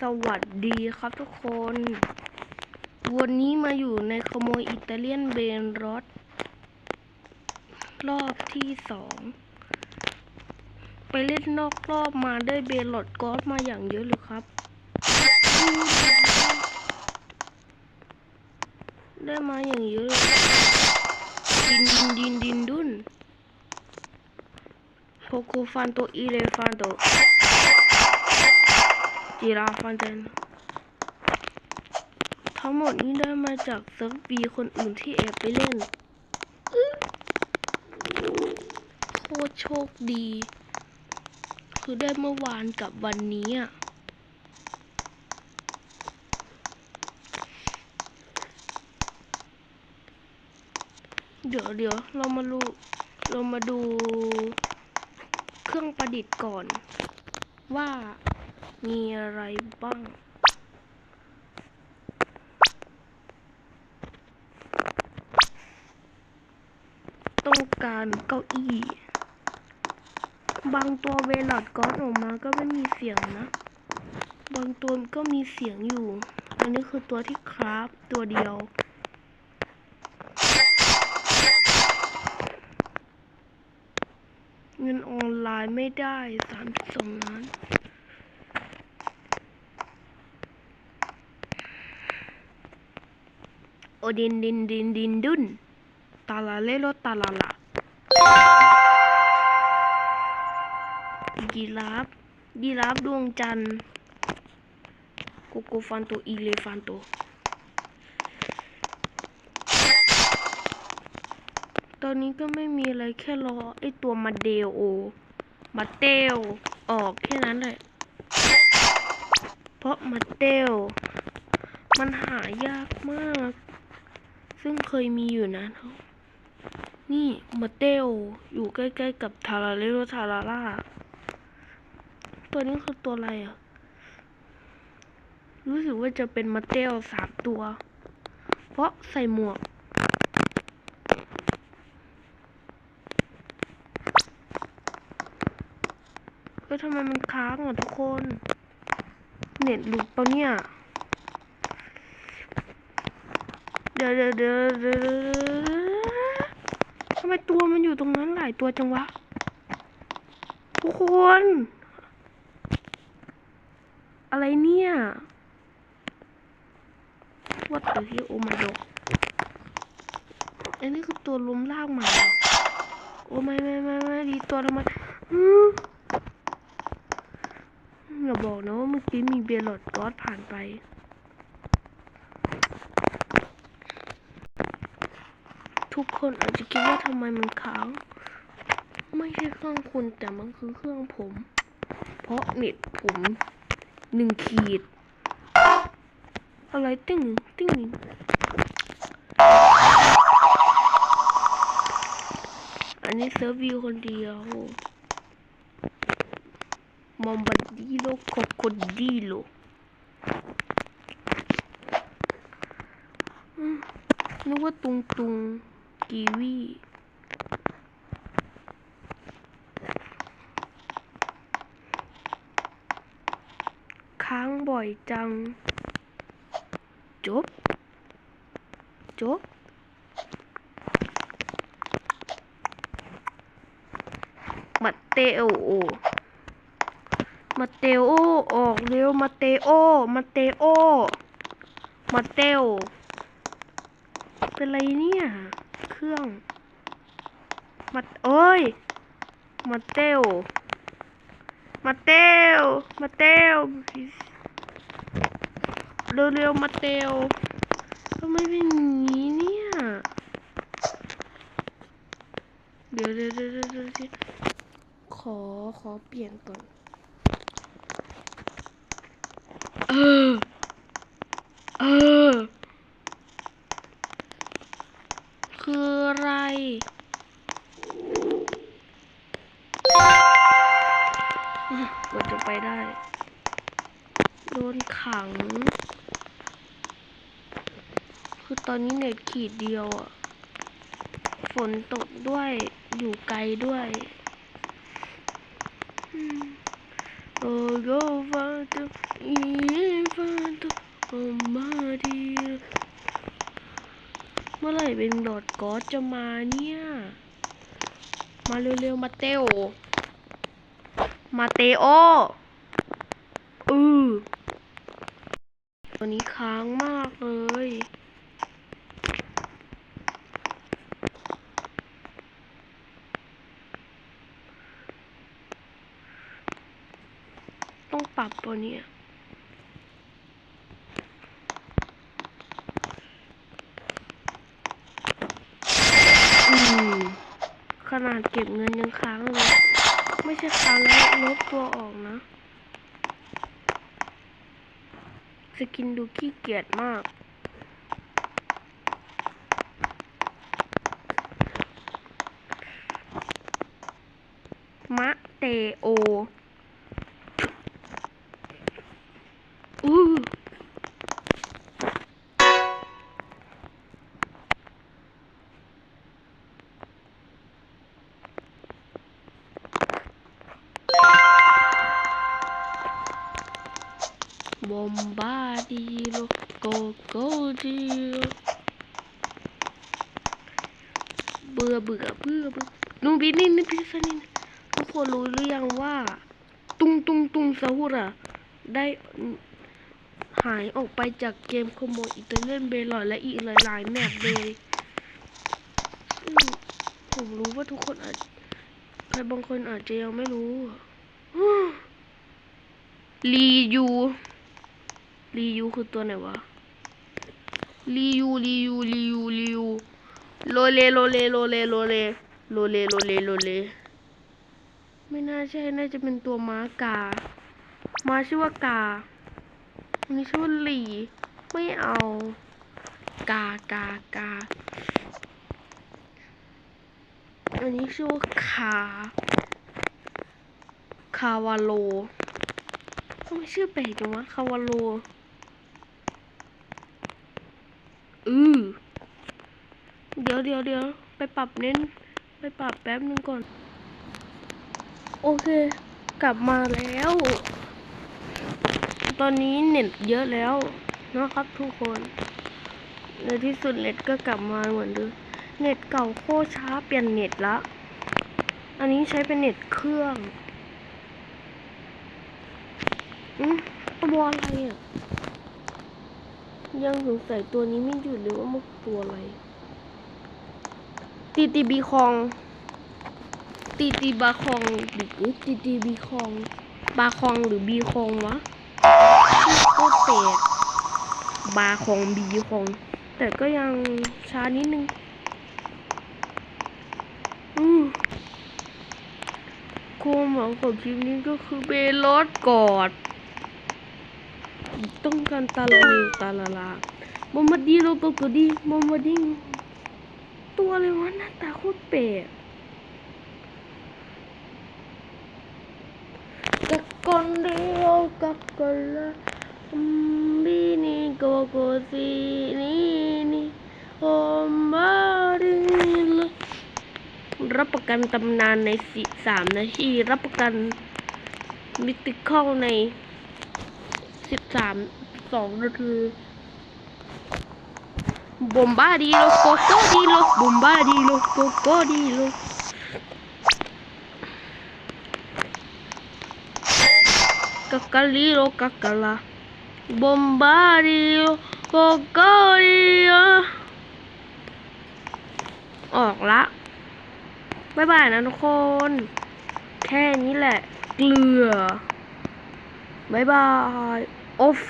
สวัสดีครับทุกคน วันนี้มาอยู่ในขโมยอิตาเลียนเบนรถรอบที่สอง ไปเล่นนอกรอบมาได้เบนรถกอสมาอย่างเยอะเลยครับ ได้มาอย่างเยอะเลยดินดินดินดินดุนโพโคฟันโตอีเลฟันโต จิราฟันเดนทั้งหมดนี้ได้มาจากเซิร์ฟวีคนอื่นที่แอบไปเล่นโคตรโชคดี คือได้เมื่อวานกับวันนี้อะเดี๋ยวเดี๋ยวเรามาดูเรามาดูเครื่องประดิษฐ์ก่อน ว่า มีอะไรบ้าง ต้องการเก้าอี้ บางตัวเวลาดก้อนออกมาก็ไม่มีเสียงนะ บางตัวก็มีเสียงอยู่ อันนี้คือตัวที่คราฟตัวเดียวเงินออนไลน์ไม่ได้สามสองล้าน อดินดินดินดินดุนตาลาเลโลตาลาลายีราฟยีราฟดวงจันทร์โกโกฟันโตอีเลฟันโตตอนนี้ก็ไม่มีอะไรแค่รอไอตัวมาเดลโอ มาเตลออกแค่นั้นแหละ เพราะมาเตลมันหายากมาก ซึ่งเคยมีอยู่นะ นี่มาเตลอยู่ใกล้ๆกับทาราเลโรทาราล่า ตัวนี้คือตัวอะไรอะ รู้สึกว่าจะเป็นมาเตลสามตัว เพราะใส่หมวกเฮ้ยทำไมมันค้างอะทุกคน เน็ตหลุดปะเนี่ย เดี๋ยวเดี๋ยวเดี๋ยวเดี๋ยวทำไมตัวมันอยู่ตรงนั้นหลายตัวจังวะ ทุกคน อะไรเนี่ยวัดแต่ที่โอมาดกอันนี้คือตัวล้มลากหมาโอ้ไม่ไม่ไม่ไม่ดีตัวทำไมอืมอย่าบอกนะว่าเมื่อกี้มีเบลลอดกอสผ่านไป ทุก คนอาจจะคิดว่าทำไมมันค้างไม่ใช่เครื่องคุณแต่มันคือเครื่องผม เพราะเน็ตผมหนึ่งขีด อะไรติ้งติ้งอันนี้เซิร์ฟวิวคนเดียวมอมบัดดิโลโคโคดิโลนึกว่าตุงตุง กีวีค้างบ่อยจัง จบ จบ มาเตโอ มาเตโอ ออกเร็ว มาเตโอ มาเตโอ มาเตโอ เป็นไรเนี่ย เครื่อง มาเอ้ย มาเตโอมาเตโอมาเตโอเร็วๆมาเตโอทำไมเป็นอย่างนี้เนี่ย เดี๋ยวเดี๋ยวเดี๋ยวเดี๋ยวเดี๋ยวขอขอเปลี่ยนก่อน เออ เออ คืออะไรกว่าจะไปได้ โดนขัง คือตอนนี้เน็ตขีดเดียวอะ ฝนตกด้วย อยู่ไกลด้วยอืม Oh, go father, yeah, father, oh, my dear เมื่ อไหร่เป็นดดกอสจะมาเนี่ย มาเร็วๆ มาเตโอ มาเตโอ อือตัวนี้ค้างมากเลยต้องปรับตัวเนี้ยอืม ข นาดเก็บเงินยังค้างเลยไม่ใช่ค้างแล้วลบตัวออกนะ สกินดูขี้เกียจมาก มะเตโอ โกโกดิโลเบื่อเบื่อเบื่อเบื่อนูบินี่นี่พี่สนินทุกคนรู้หรือยังว่า ตุงตุงตุงซาฮูระได้หายออกไปจากเกมขโมยอิตาเลียนเบลอยและอีกหลายๆแมปเลยผมรู้ว่าทุกคนอาจใครบางคนอาจจะยังไม่รู้ลียูลียูคือตัวไหนวะ ลียูลียูลียูลียูโลเลโลเลโลเลโลเลโลเลโลเลโลเล ไม่น่าใช่ น่าจะเป็นตัวม้ากาม้าชื่อว่ากาอันนี้ชื่อว่าหลี ไม่เอา กากากา อันนี้ชื่อว่าคา คาวาโลทำไมชื่อแปลกจังวะคาวาโล อือเดี๋ยวเดี๋ยวเดี๋ยวไปปรับเน้น ไปปรับแป๊บนึงก่อน โอเค กลับมาแล้ว ตอนนี้เน็ตเยอะแล้วนะครับทุกคนในที่สุดเน็ตก็กลับมาเหมือนเดิมเน็ตเก่าโคตรช้าเปลี่ยนเน็ตละ อันนี้ใช้เป็นเน็ตเครื่องอืมตัวอะไรอะ ยังสงสัยตัวนี้ไม่หยุดเลยว่ามันตัวอะไร ตีตีบีคอง ตีตีบาคองหรือตีตีบีคอง บาคองหรือบีคองวะโคตรแปลกบาคองบีคอง แต่ก็ยังช้านิดนึง อืมความหวังของคลิปนี้ก็คือเบลอดกอด ต้องการตาลานิวตาลาลาบอมบาดีโลโกโกดีบอมบาดิงตัวอะไรวะหน้าตาโคตรแปลก Cacondeo caccola bambini cocosini omaril รับประกันตำนานในสิสามนาที รับประกันมิติคอลใน สิบสามสองนาทีบอมบาดีโลโกโกดีโลบอมบาดีโลโกโกดีโล Cacaliro, cacala. Bombario, cocorio ออกละบ๊ายบายนะทุกคน แค่นี้แหละ เกลือ บ๊ายบายออฟ